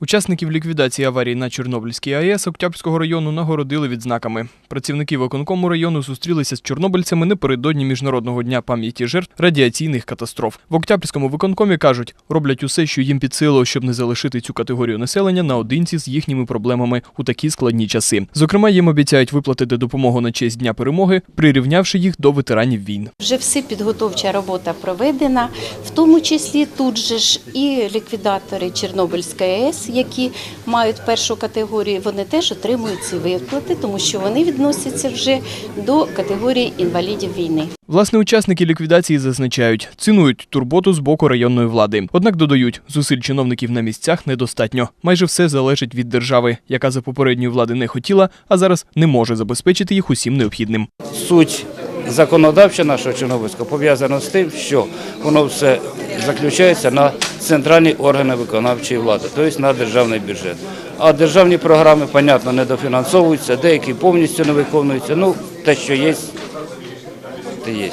Учасників ліквідації аварії на Чорнобильській АЕС Октябрського району нагородили відзнаками. Працівники виконкому району зустрілися з чорнобильцями напередодні міжнародного дня пам'яті жертв радіаційних катастроф. В Октябрському виконкомі кажуть, роблять усе, що їм під силу, щоб не залишити цю категорію населення наодинці з їхніми проблемами у такі складні часи. Зокрема, їм обіцяють виплатити допомогу на честь дня перемоги, прирівнявши їх до ветеранів війн. Вже все підготовча робота проведена, в тому числі тут же ж і ліквідатори Чорнобильської АЕС, які мають першу категорію, вони теж отримують ці виплати, тому що вони відносяться вже до категорії інвалідів війни. Власне, учасники ліквідації зазначають, цінують турботу з боку районної влади. Однак додають, зусиль чиновників на місцях недостатньо. Майже все залежить від держави, яка за попередньої влади не хотіла, а зараз не може забезпечити їх усім необхідним. суть законодавча нашого Чорнобильського пов'язана з тим, що воно все заключається на центральні органи виконавчої влади, тобто на державний бюджет. А державні програми, понятно, недофінансовуються, деякі повністю не виконуються. Ну, те, що є, те є.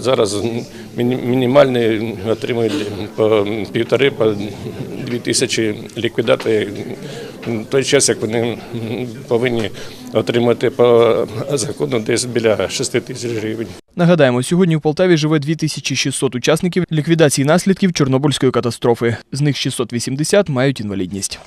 Зараз міні- мінімальний отримують по півтори, по дві тисячі ліквідати. Той час, як вони повинні отримати по закону десь біля 6 тисяч гривень. Нагадаємо, сьогодні в Полтаві живе 2600 учасників ліквідації наслідків Чорнобильської катастрофи. З них 680 мають інвалідність.